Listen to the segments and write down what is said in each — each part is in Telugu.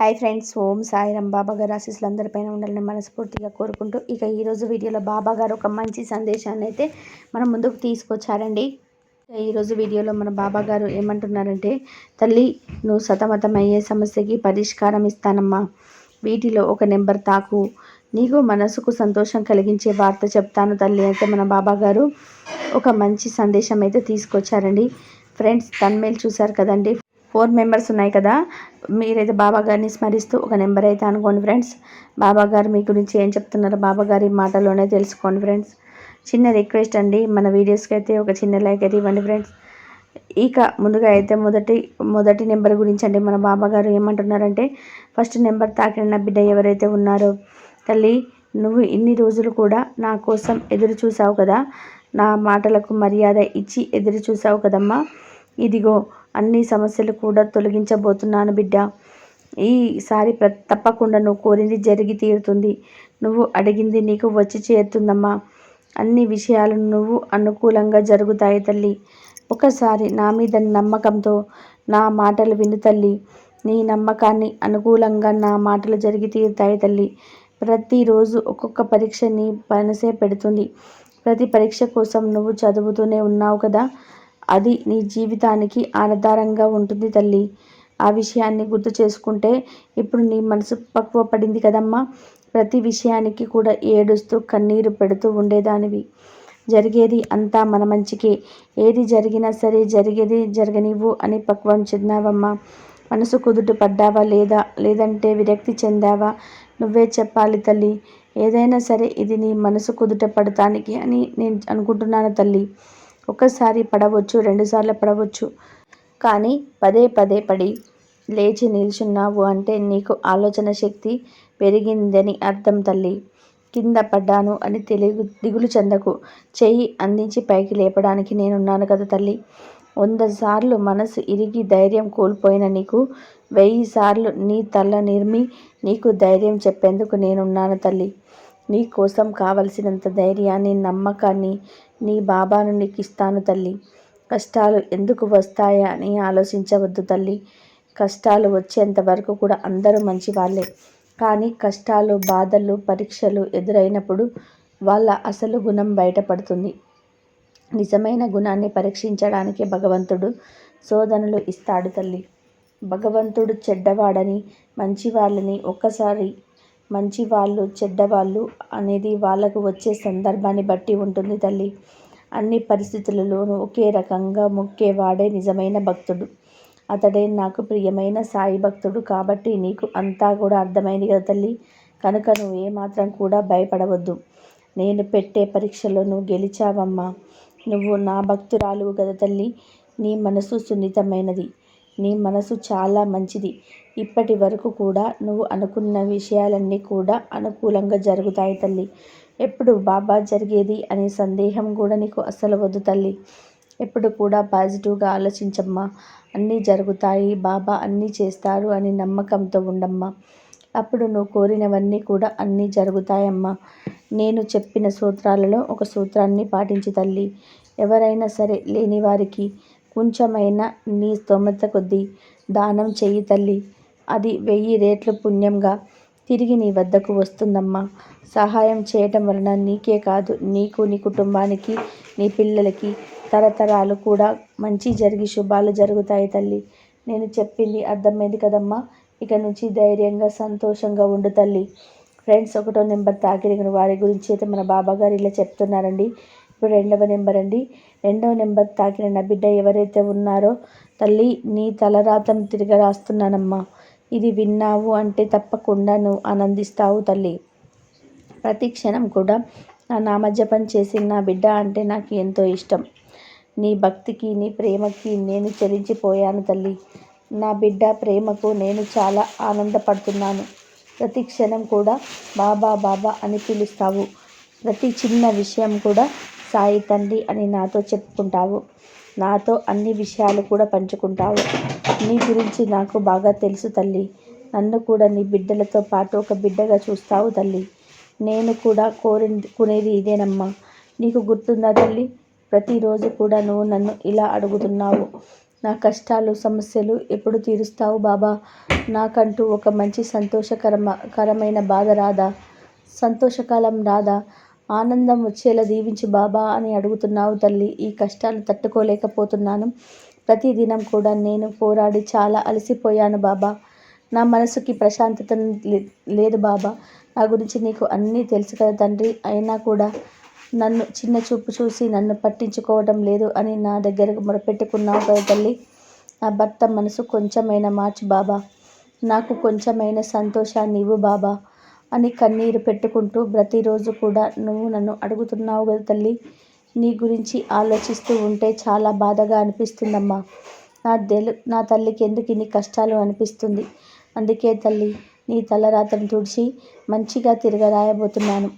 హాయ్ ఫ్రెండ్స్ ఓం సాయిరాం బాబా గారు ఆశీస్సులు అందరిపైన ఉండాలని మనస్ఫూర్తిగా కోరుకుంటూ ఇక ఈరోజు వీడియోలో బాబా గారు ఒక మంచి సందేశాన్ని అయితే మనం ముందుకు తీసుకొచ్చారండి. ఈరోజు వీడియోలో మన బాబా గారు ఏమంటున్నారంటే తల్లి నువ్వు సతమతమయ్యే సమస్యకి పరిష్కారం ఇస్తానమ్మా. వీటిలో ఒక నెంబర్ తాకు. నీకు మనసుకు సంతోషం కలిగించే వార్త చెప్తాను తల్లి అయితే మన బాబా గారు ఒక మంచి సందేశం అయితే తీసుకొచ్చారండి. ఫ్రెండ్స్ తన్మేలు చూశారు కదండి. ఫోర్ మెంబర్స్ ఉన్నాయి కదా. మీరైతే బాబా గారిని స్మరిస్తూ ఒక నెంబర్ అయితే అనుకోండి ఫ్రెండ్స్. బాబా గారు మీ గురించి ఏం చెప్తున్నారో? బాబా గారి మాటలోనే తెలుసుకోండి ఫ్రెండ్స్. చిన్న రిక్వెస్ట్ అండి. మన వీడియోస్కి అయితే ఒక చిన్న లైక్ అయితే ఇవ్వండి ఫ్రెండ్స్. ఇక ముందుగా అయితే మొదటి మొదటి నెంబర్ గురించి అండి. మన బాబా గారు ఏమంటున్నారంటే ఫస్ట్ నెంబర్ తాకిన బిడ్డ ఎవరైతే ఉన్నారో తల్లి నువ్వు ఇన్ని రోజులు కూడా నా కోసం ఎదురు చూసావు కదా. నా మాటలకు మర్యాద ఇచ్చి ఎదురు చూసావు కదమ్మా. ఇదిగో అన్ని సమస్యలు కూడా తొలగించబోతున్నాను బిడ్డ. ఈసారి ప్ర తప్పకుండా నువ్వు కోరింది జరిగి తీరుతుంది. నువ్వు అడిగింది నీకు వచ్చి చేరుతుందమ్మా. అన్ని విషయాలు నువ్వు అనుకూలంగా జరుగుతాయి తల్లి. ఒకసారి నా మీద నమ్మకంతో నా మాటలు విను తల్లి. నీ నమ్మకాన్ని అనుకూలంగా నా మాటలు జరిగి తీరుతాయి తల్లి. ప్రతిరోజు ఒక్కొక్క పరీక్ష నీ మనసే పెడుతుంది. ప్రతి పరీక్ష కోసం నువ్వు చదువుతూనే ఉన్నావు కదా. అది నీ జీవితానికి ఆధారంగా ఉంటుంది తల్లి. ఆ విషయాన్ని గుర్తు చేసుకుంటే ఇప్పుడు నీ మనసు పక్వ పడింది కదమ్మా. ప్రతి విషయానికి కూడా ఏడుస్తూ కన్నీరు పెడుతూ ఉండేదానివి. జరిగేది అంతా మన మంచికే. ఏది జరిగినా సరే జరిగేది జరగనివ్వు అని పక్వం చెందావమ్మా. మనసు కుదుట పడ్డావా లేదా? లేదంటే విరక్తి చెందావా? నువ్వే చెప్పాలి తల్లి. ఏదైనా సరే ఇది నీ మనసు కుదుట పడటానికి అని నేను అనుకుంటున్నాను తల్లి. ఒక్కసారి పడవచ్చు రెండుసార్లు పడవచ్చు. కానీ పదే పదే పడి లేచి నిల్చున్నావు అంటే నీకు ఆలోచన శక్తి పెరిగిందని అర్థం తల్లి. కింద పడ్డాను అని తెలివి దిగులు చెందకు. చెయ్యి అందించి పైకి లేపడానికి నేనున్నాను కదా తల్లి. వంద సార్లు మనసు ఇరిగి ధైర్యం కోల్పోయిన నీకు వెయ్యి సార్లు నీ తల నిర్మి నీకు ధైర్యం చెప్పేందుకు నేనున్నాను తల్లి. నీ కోసం కావలసినంత ధైర్యాన్ని నమ్మకాన్ని నీ బాబాను నీకు ఇస్తాను తల్లి. కష్టాలు ఎందుకు వస్తాయా అని ఆలోచించవద్దు తల్లి. కష్టాలు వచ్చేంత వరకు కూడా అందరూ మంచి వాళ్ళే కానీ కష్టాలు బాధలు పరీక్షలు ఎదురైనప్పుడు వాళ్ళ అసలు గుణం బయటపడుతుంది. నిజమైన గుణాన్ని పరీక్షించడానికి భగవంతుడు శోధనలు ఇస్తాడు తల్లి. భగవంతుడు చెడ్డవాడని మంచి వాళ్ళని ఒక్కసారి మంచి వాళ్ళు చెడ్డవాళ్ళు అనేది వాళ్ళకు వచ్చే సందర్భాన్ని బట్టి ఉంటుంది తల్లి. అన్ని పరిస్థితులలోనూ ఒకే రకంగా మొక్కేవాడే నిజమైన భక్తుడు. అతడే నాకు ప్రియమైన సాయి భక్తుడు కాబట్టి నీకు అంతా కూడా అర్థమైంది కదా తల్లి. కనుక నువ్వు ఏమాత్రం కూడా భయపడవద్దు. నేను పెట్టే పరీక్షలో నువ్వు గెలిచావమ్మా. నువ్వు నా భక్తురాలువు కదా తల్లి. నీ మనసు సున్నితమైనది. నీ మనసు చాలా మంచిది. ఇప్పటి వరకు కూడా నువ్వు అనుకున్న విషయాలన్నీ కూడా అనుకూలంగా జరుగుతాయి తల్లి. ఎప్పుడు బాబా జరిగేది అనే సందేహం కూడా నీకు అస్సలు వద్దు తల్లి. ఎప్పుడు కూడా పాజిటివ్గా ఆలోచించమ్మా. అన్నీ జరుగుతాయి బాబా అన్నీ చేస్తారు అని నమ్మకంతో ఉండమ్మా. అప్పుడు నువ్వు కోరినవన్నీ కూడా అన్నీ జరుగుతాయమ్మా. నేను చెప్పిన సూత్రాలలో ఒక సూత్రాన్ని పాటించి తల్లి. ఎవరైనా సరే లేని వారికి కొంచెమైనా నీ స్తోమత కొద్దీ దానం చెయ్యి తల్లి. అది వెయ్యి రేట్లు పుణ్యంగా తిరిగి నీ వద్దకు వస్తుందమ్మా. సహాయం చేయటం వలన నీకే కాదు నీకు నీ కుటుంబానికి నీ పిల్లలకి తరతరాలు కూడా మంచి జరిగి శుభాలు జరుగుతాయి తల్లి. నేను చెప్పింది అర్థమైంది కదమ్మా. ఇక నుంచి ధైర్యంగా సంతోషంగా ఉండు తల్లి. ఫ్రెండ్స్ ఒకటో నెంబర్ తాకిరిగిన వారి గురించి అయితే మన బాబా గారు ఇలా చెప్తున్నారండి. ఇప్పుడు రెండవ నెంబర్ అండి. రెండవ నెంబర్ తాకిన నా బిడ్డ ఎవరైతే ఉన్నారో తల్లి నీ తలరాతను తిరిగి రాస్తున్నానమ్మా. ఇది విన్నావు అంటే తప్పకుండా నువ్వు ఆనందిస్తావు తల్లి. ప్రతి క్షణం కూడా నా నామజపం చేసిన నా బిడ్డ అంటే నాకు ఎంతో ఇష్టం. నీ భక్తికి నీ ప్రేమకి నేను చెలించిపోయాను తల్లి. నా బిడ్డ ప్రేమకు నేను చాలా ఆనందపడుతున్నాను. ప్రతి క్షణం కూడా బాబా బాబా అని పిలుస్తావు. ప్రతి చిన్న విషయం కూడా సాయి తండ్రి అని నాతో చెప్పుకుంటావు. నాతో అన్ని విషయాలు కూడా పంచుకుంటావు. నీ గురించి నాకు బాగా తెలుసు తల్లి. నన్ను కూడా నీ బిడ్డలతో పాటు ఒక బిడ్డగా చూస్తావు తల్లి. నేను కూడా కోరుకునేది ఇదేనమ్మా. నీకు గుర్తుందా తల్లి? ప్రతిరోజు కూడా నువ్వు నన్ను ఇలా అడుగుతున్నావు. నా కష్టాలు సమస్యలు ఎప్పుడు తీరుస్తావు బాబా? నాకంటూ ఒక మంచి సంతోషకరమ కరమైన బాధ రాదా? సంతోషకాలం రాదా? ఆనందం వచ్చేలా దీవించు బాబా అని అడుగుతున్నావు తల్లి. ఈ కష్టాలు తట్టుకోలేకపోతున్నాను. ప్రతిదినం కూడా నేను పోరాడి చాలా అలసిపోయాను బాబా. నా మనసుకి ప్రశాంతత లేదు బాబా. నా గురించి నీకు అన్నీ తెలుసు కదా తండ్రి. అయినా కూడా నన్ను చిన్న చూపు చూసి నన్ను పట్టించుకోవడం లేదు అని నా దగ్గర మొరపెట్టుకున్నావు కదా తల్లి. నా భర్త మనసు కొంచెమైనా మార్చు బాబా. నాకు కొంచెమైన సంతోషాన్ని ఇవ్వు బాబా. అని కన్నీరు పెట్టుకుంటూ ప్రతిరోజు కూడా నువ్వు నన్ను అడుగుతున్నావు కదా తల్లి. నీ గురించి ఆలోచిస్తూ ఉంటే చాలా బాధగా అనిపిస్తుందమ్మా. నా తెలు నా తల్లికి ఎందుకు ఇన్ని కష్టాలు అనిపిస్తుంది? అందుకే తల్లి నీ తలరాతను తుడిచి మంచిగా తిరగరాయబోతున్నాను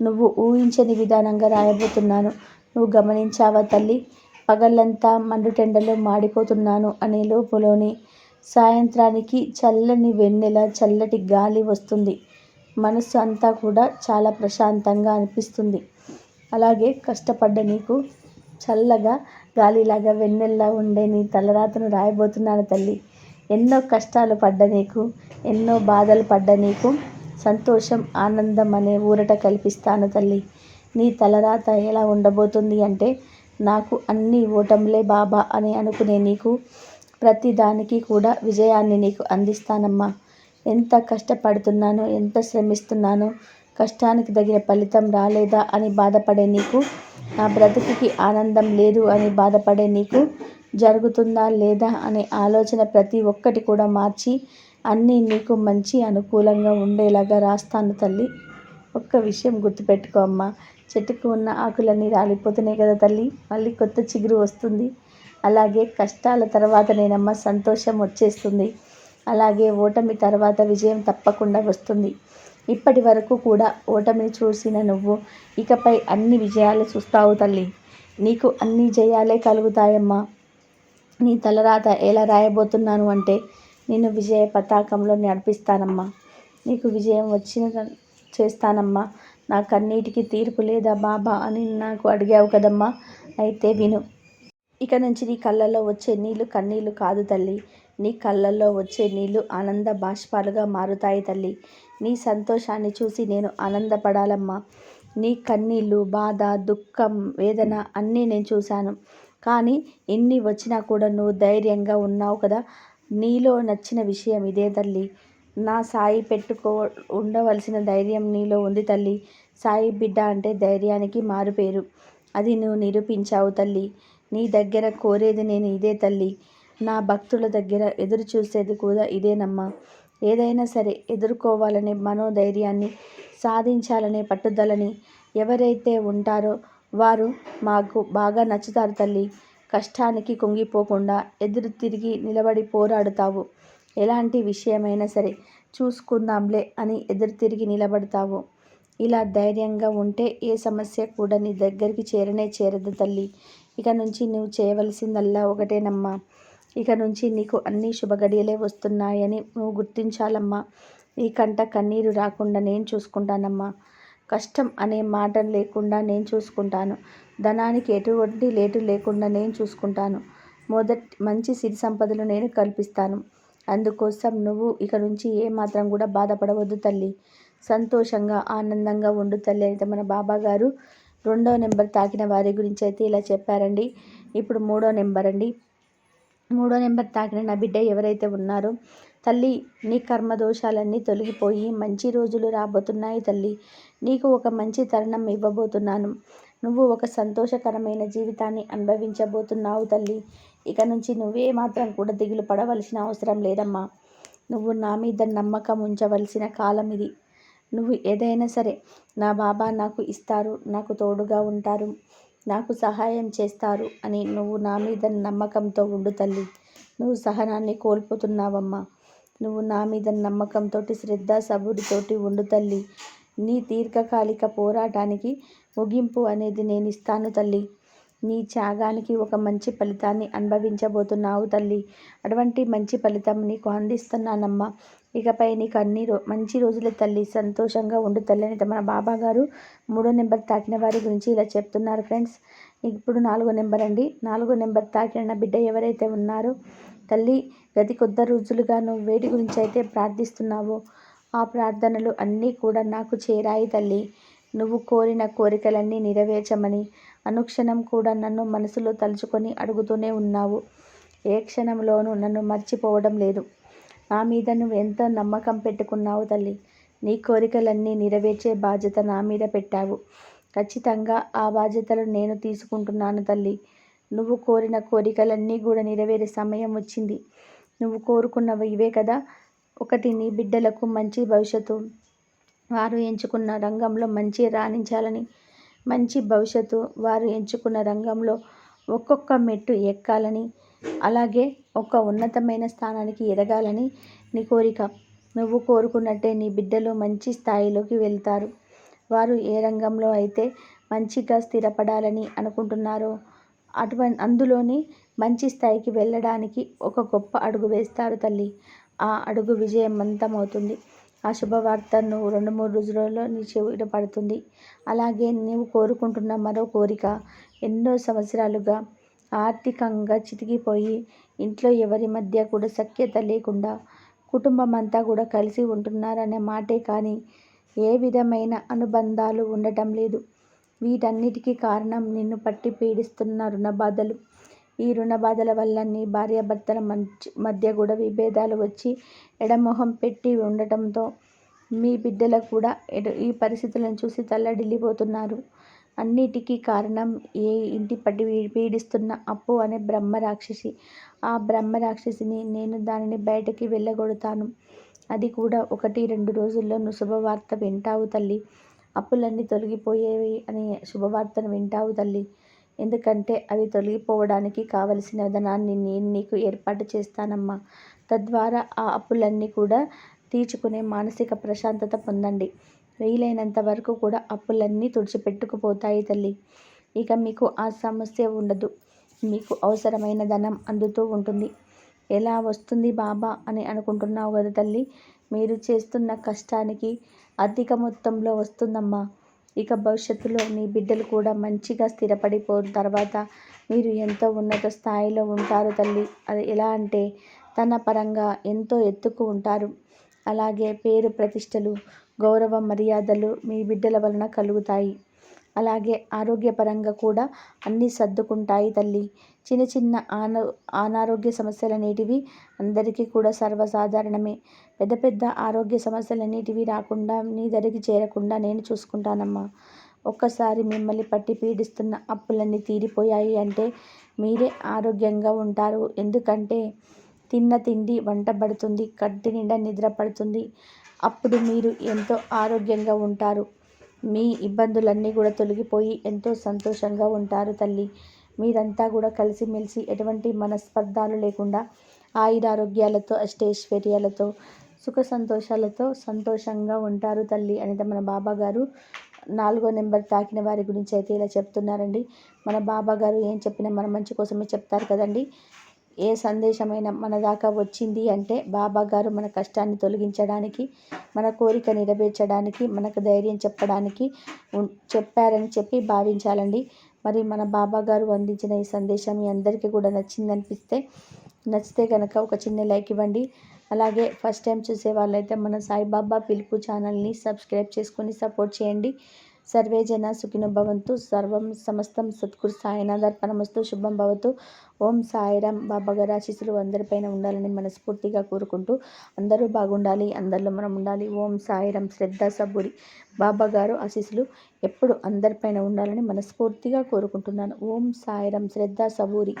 నువ్వు ఊహించని విధానంగా రాయబోతున్నాను. నువ్వు గమనించావా తల్లి? పగళ్ళంతా మండుటెండలో మాడిపోతున్నాను అనే లోపులోనే సాయంత్రానికి చల్లని వెన్నెల చల్లటి గాలి వస్తుంది. మనసు అంతా కూడా చాలా ప్రశాంతంగా అనిపిస్తుంది. అలాగే కష్టపడ్డ నీకు చల్లగా గాలిలాగా వెన్నెల్లా ఉండే నీ తలరాతను రాయబోతున్నాను తల్లి. ఎన్నో కష్టాలు పడ్డ నీకు ఎన్నో బాధలు పడ్డ నీకు సంతోషం ఆనందం అనే ఊరట కల్పిస్తాను తల్లి. నీ తలరాత ఎలా ఉండబోతుంది అంటే నాకు అన్ని ఓటములే బాబా అని అనుకునే నీకు ప్రతి దానికి కూడా విజయాన్ని నీకు అందిస్తానమ్మా. ఎంత కష్టపడుతున్నానో ఎంత శ్రమిస్తున్నానో కష్టానికి తగిన ఫలితం రాలేదా అని బాధపడే నీకు? నా బ్రతుకుకి ఆనందం లేదు అని బాధపడే నీకు జరుగుతుందా లేదా అనే ఆలోచన ప్రతి ఒక్కటి కూడా మార్చి అన్నీ నీకు మంచి అనుకూలంగా ఉండేలాగా రాస్తాను తల్లి. ఒక్క విషయం గుర్తుపెట్టుకో అమ్మ. చెట్టుకు ఉన్న ఆకులన్నీ రాలిపోతున్నాయి కదా తల్లి. మళ్ళీ కొత్త చిగురు వస్తుంది. అలాగే కష్టాల తర్వాత నేనమ్మ సంతోషం వచ్చేస్తుంది. అలాగే ఓటమి తర్వాత విజయం తప్పకుండా వస్తుంది. ఇప్పటి వరకు కూడా ఓటమిని చూసిన నువ్వు ఇకపై అన్ని విజయాలు చూస్తావు తల్లి. నీకు అన్ని జయాలే కలుగుతాయమ్మా. నీ తలరాత ఎలా రాయబోతున్నాను అంటే నేను విజయ పతాకంలో నడిపిస్తానమ్మా. నీకు విజయం వచ్చిన చేస్తానమ్మా. నా కన్నీటికి తీర్పు లేదా బాబా అని నాకు అడిగావు కదమ్మా. అయితే విను. ఇక నుంచి నీ కళ్ళల్లో వచ్చే నీళ్ళు కన్నీళ్ళు కాదు తల్లి. నీ కళ్ళల్లో వచ్చే నీళ్ళు ఆనంద బాష్పాలుగా మారుతాయి తల్లి. నీ సంతోషాన్ని చూసి నేను ఆనందపడాలమ్మా. నీ కన్నీళ్ళు బాధ దుఃఖం వేదన అన్నీ నేను చూశాను. కానీ ఎన్ని వచ్చినా కూడా నువ్వు ధైర్యంగా ఉన్నావు కదా? నీలో నచ్చిన విషయం ఇదే తల్లి. నా సాయి పెట్టుకో ఉండవలసిన ధైర్యం నీలో ఉంది తల్లి. సాయి బిడ్డ అంటే ధైర్యానికి మారుపేరు అది నువ్వు నిరూపించావు తల్లి. నీ దగ్గర కోరేది నేను ఇదే తల్లి. నా భక్తుల దగ్గర ఎదురు చూసేది కూడా ఇదేనమ్మా. ఏదైనా సరే ఎదుర్కోవాలనే మనోధైర్యాన్ని సాధించాలనే పట్టుదలని ఎవరైతే ఉంటారో వారు మాకు బాగా నచ్చుతారు తల్లి. కష్టానికి కుంగిపోకుండా ఎదురు తిరిగి నిలబడి పోరాడుతావు. ఎలాంటి విషయమైనా సరే చూసుకుందాంలే అని ఎదురు తిరిగి నిలబడతావు. ఇలా ధైర్యంగా ఉంటే ఏ సమస్య కూడా నీ దగ్గరికి చేరనే చేరదు తల్లి. ఇక నుంచి నువ్వు చేయవలసిందల్లా ఒకటేనమ్మా. ఇక నుంచి నీకు అన్ని శుభగడియలే వస్తున్నాయని నువ్వు గుర్తించాలమ్మా. నీకంట కన్నీరు రాకుండా నేను చూసుకుంటానమ్మా. కష్టం అనే మాట లేకుండా నేను చూసుకుంటాను. ధనానికి ఎటువంటి లేటు లేకుండా నేను చూసుకుంటాను. మొదటి మంచి సిరి సంపదలు నేను కల్పిస్తాను. అందుకోసం నువ్వు ఇక నుంచి ఏమాత్రం కూడా బాధపడవద్దు తల్లి. సంతోషంగా ఆనందంగా ఉండు తల్లి అయితే మన బాబా గారు రెండో నెంబర్ తాకిన వారి గురించి అయితే ఇలా చెప్పారండి. ఇప్పుడు మూడో నెంబర్ అండి. మూడో నెంబర్ తాకిన నా బిడ్డ ఎవరైతే ఉన్నారో తల్లి నీ కర్మ దోషాలన్నీ తొలగిపోయి మంచి రోజులు రాబోతున్నాయి తల్లి. నీకు ఒక మంచి తరుణం ఇవ్వబోతున్నాను. నువ్వు ఒక సంతోషకరమైన జీవితాన్ని అనుభవించబోతున్నావు తల్లి. ఇక నుంచి నువ్వే మాత్రం కూడా దిగులు పడవలసిన అవసరం లేదమ్మా. నువ్వు నా మీద నమ్మకం ఉంచవలసిన కాలం ఇది. నువ్వు ఏదైనా సరే నా బాబా నాకు ఇస్తారు నాకు తోడుగా ఉంటారు. నాకు సహాయం చేస్తారు అని నువ్వు నా మీద నమ్మకంతో ఉండు తల్లి. నువ్వు సహనాన్ని కోల్పోతున్నావమ్మా. నువ్వు నా మీద నమ్మకంతో శ్రద్ధ సబురితోటి ఉండు తల్లి. నీ దీర్ఘకాలిక పోరాటానికి ముగింపు అనేది నేను ఇస్తాను తల్లి. నీ త్యాగానికి ఒక మంచి ఫలితాన్ని అనుభవించబోతున్నావు తల్లి. అటువంటి మంచి ఫలితం నీకు అందిస్తున్నానమ్మా. ఇకపై నీకు అన్ని రో మంచి రోజుల తల్లి. సంతోషంగా ఉండు తల్లి అని మన బాబా గారు మూడో నెంబర్ తాకిన వారి గురించి ఇలా చెప్తున్నారు ఫ్రెండ్స్. ఇప్పుడు నాలుగో నెంబర్ అండి. నాలుగో నెంబర్ తాకిన బిడ్డ ఎవరైతే ఉన్నారో తల్లి గది కొద్ది రోజులుగా నువ్వు వేటి గురించి అయితే ప్రార్థిస్తున్నావో. ఆ ప్రార్థనలు అన్నీ కూడా నాకు చేరాయి తల్లి. నువ్వు కోరిన కోరికలన్నీ నెరవేర్చమని అనుక్షణం కూడా నన్ను మనసులో తలుచుకొని అడుగుతూనే ఉన్నావు. ఏ క్షణంలోనూ నన్ను మర్చిపోవడం లేదు. నా మీద నువ్వు ఎంతో నమ్మకం పెట్టుకున్నావు తల్లి? నీ కోరికలన్నీ నెరవేర్చే బాధ్యత నా మీద పెట్టావు. ఖచ్చితంగా ఆ బాధ్యతలు నేను తీసుకుంటున్నాను తల్లి. నువ్వు కోరిన కోరికలన్నీ కూడా నెరవేరే సమయం వచ్చింది. నువ్వు కోరుకున్నవి ఇవే కదా? ఒకటి నీ బిడ్డలకు మంచి భవిష్యత్తు. వారు ఎంచుకున్న రంగంలో మంచి రాణించాలని మంచి భవిష్యత్తు వారు ఎంచుకున్న రంగంలో ఒక్కొక్క మెట్టు ఎక్కాలని అలాగే ఒక ఉన్నతమైన స్థానానికి ఎదగాలని నీ కోరిక. నువ్వు కోరుకున్నట్టే నీ బిడ్డలు మంచి స్థాయిలోకి వెళ్తారు. వారు ఏ రంగంలో అయితే మంచిగా స్థిరపడాలని అనుకుంటున్నారో అటువంటి అందులోని మంచి స్థాయికి వెళ్ళడానికి ఒక గొప్ప అడుగు వేస్తారు తల్లి. ఆ అడుగు విజయవంతమవుతుంది. ఆ శుభవార్త నువ్వు రెండు మూడు రోజులలో నీ చెవిట పడుతుంది. అలాగే నీవు కోరుకుంటున్న మరో కోరిక. ఎన్నో సంవత్సరాలుగా ఆర్థికంగా చితికిపోయి ఇంట్లో ఎవరి మధ్య కూడా సఖ్యత లేకుండా కుటుంబం అంతా కూడా కలిసి ఉంటున్నారనే మాటే కానీ ఏ విధమైన అనుబంధాలు ఉండటం లేదు. వీటన్నిటికీ కారణం నిన్ను పట్టి పీడిస్తున్న రుణబాధలు. ఈ రుణబాధల వల్ల నీ భార్యాభర్తల మధ్య కూడా విభేదాలు వచ్చి ఎడమొహం పెట్టి ఉండటంతో మీ బిడ్డలకు కూడా ఈ పరిస్థితులను చూసి తల్లడిల్లిపోతున్నారు. అన్నిటికీ కారణం ఏ ఇంటి పట్టి పీడిస్తున్న అప్పు అనే బ్రహ్మ రాక్షసి. ఆ బ్రహ్మ రాక్షసిని నేను దానిని బయటకి వెళ్ళగొడతాను. అది కూడా ఒకటి రెండు రోజుల్లో నువ్వు శుభవార్త వింటావు తల్లి. అప్పులన్నీ తొలగిపోయేవి అనే శుభవార్తను వింటావు తల్లి. ఎందుకంటే అవి తొలగిపోవడానికి కావలసిన ధనాన్ని నేను నీకు ఏర్పాటు చేస్తానమ్మా. తద్వారా ఆ అప్పులన్నీ కూడా తీర్చుకునే మానసిక ప్రశాంతత పొందండి. వీలైనంత వరకు కూడా అప్పులన్నీ తుడిచిపెట్టుకుపోతాయి తల్లి. ఇక మీకు ఆ సమస్య ఉండదు. మీకు అవసరమైన ధనం అందుతూ ఉంటుంది. ఎలా వస్తుంది బాబా అని అనుకుంటున్నావు కదా తల్లి? మీరు చేస్తున్న కష్టానికి అధిక మొత్తంలో వస్తుందమ్మా. ఇక భవిష్యత్తులో మీ బిడ్డలు కూడా మంచిగా స్థిరపడిపోయిన తర్వాత మీరు ఎంతో ఉన్నత స్థాయిలో ఉంటారు తల్లి. అది ఎలా అంటే తన పరంగా ఎంతో ఎత్తుకు ఉంటారు. అలాగే పేరు ప్రతిష్టలు గౌరవ మర్యాదలు మీ బిడ్డల వలన కలుగుతాయి. అలాగే ఆరోగ్యపరంగా కూడా అన్నీ సర్దుకుంటాయి తల్లి. చిన్న చిన్న ఆన అనారోగ్య సమస్యలు అనేటివి అందరికీ కూడా సర్వసాధారణమే. పెద్ద పెద్ద ఆరోగ్య సమస్యలు అనేటివి రాకుండా నీ దరికి చేరకుండా నేను చూసుకుంటానమ్మా. ఒక్కసారి మిమ్మల్ని పట్టి పీడిస్తున్న అప్పులన్నీ తీరిపోయాయి అంటే మీరే ఆరోగ్యంగా ఉంటారు. ఎందుకంటే తిన్న తిండి వంట పడుతుంది కంటి నిండా నిద్ర పడుతుంది. అప్పుడు మీరు ఎంతో ఆరోగ్యంగా ఉంటారు. మీ ఇబ్బందులన్నీ కూడా తొలగిపోయి ఎంతో సంతోషంగా ఉంటారు తల్లి. మీరంతా కూడా కలిసిమెలిసి ఎటువంటి మనస్పర్ధాలు లేకుండా ఆయురారోగ్యాలతో అష్టైశ్వర్యాలతో సుఖ సంతోషాలతో సంతోషంగా ఉంటారు తల్లి అనేది మన బాబా గారు. నాలుగో నెంబర్ తాకిన వారి గురించి అయితే ఇలా చెప్తున్నారండి. మన బాబా గారు ఏం చెప్పినా మన మంచి కోసమే చెప్తారు కదండి. ఏ సందేశమైనా మన దాకా వచ్చింది అంటే బాబా గారు మన కష్టాన్ని తొలగించడానికి మన కోరిక నెరవేర్చడానికి మనకు ధైర్యం చెప్పడానికి చెప్పారని చెప్పి భావించాలండి. మరి మన బాబా గారు అందించిన ఈ సందేశం మీ అందరికీ కూడా నచ్చిందనిపిస్తే నచ్చితే కనుక ఒక చిన్న లైక్ ఇవ్వండి. అలాగే ఫస్ట్ టైం చూసే వాళ్ళైతే మన సాయిబాబా పిలుపు ఛానల్ని సబ్స్క్రైబ్ చేసుకొని సపోర్ట్ చేయండి. సర్వే జన సుఖినో భవంతు. సర్వం సమస్తం సత్కురు సాయినాథర్పణమస్తు శుభం భవతు. ఓం సాయిరామ్ బాబాగారి ఆశీస్సులు అందరిపైన ఉండాలని మనస్ఫూర్తిగా కోరుకుంటూ అందరూ బాగుండాలి. అందరిలో మనం ఉండాలి. ఓం సాయిరామ్ శ్రద్ధ సబూరి బాబాగారు ఆశీస్సులు ఎప్పుడు అందరిపైన ఉండాలని మనస్ఫూర్తిగా కోరుకుంటున్నాను. ఓం సాయిరామ్ శ్రద్ధ సబూరి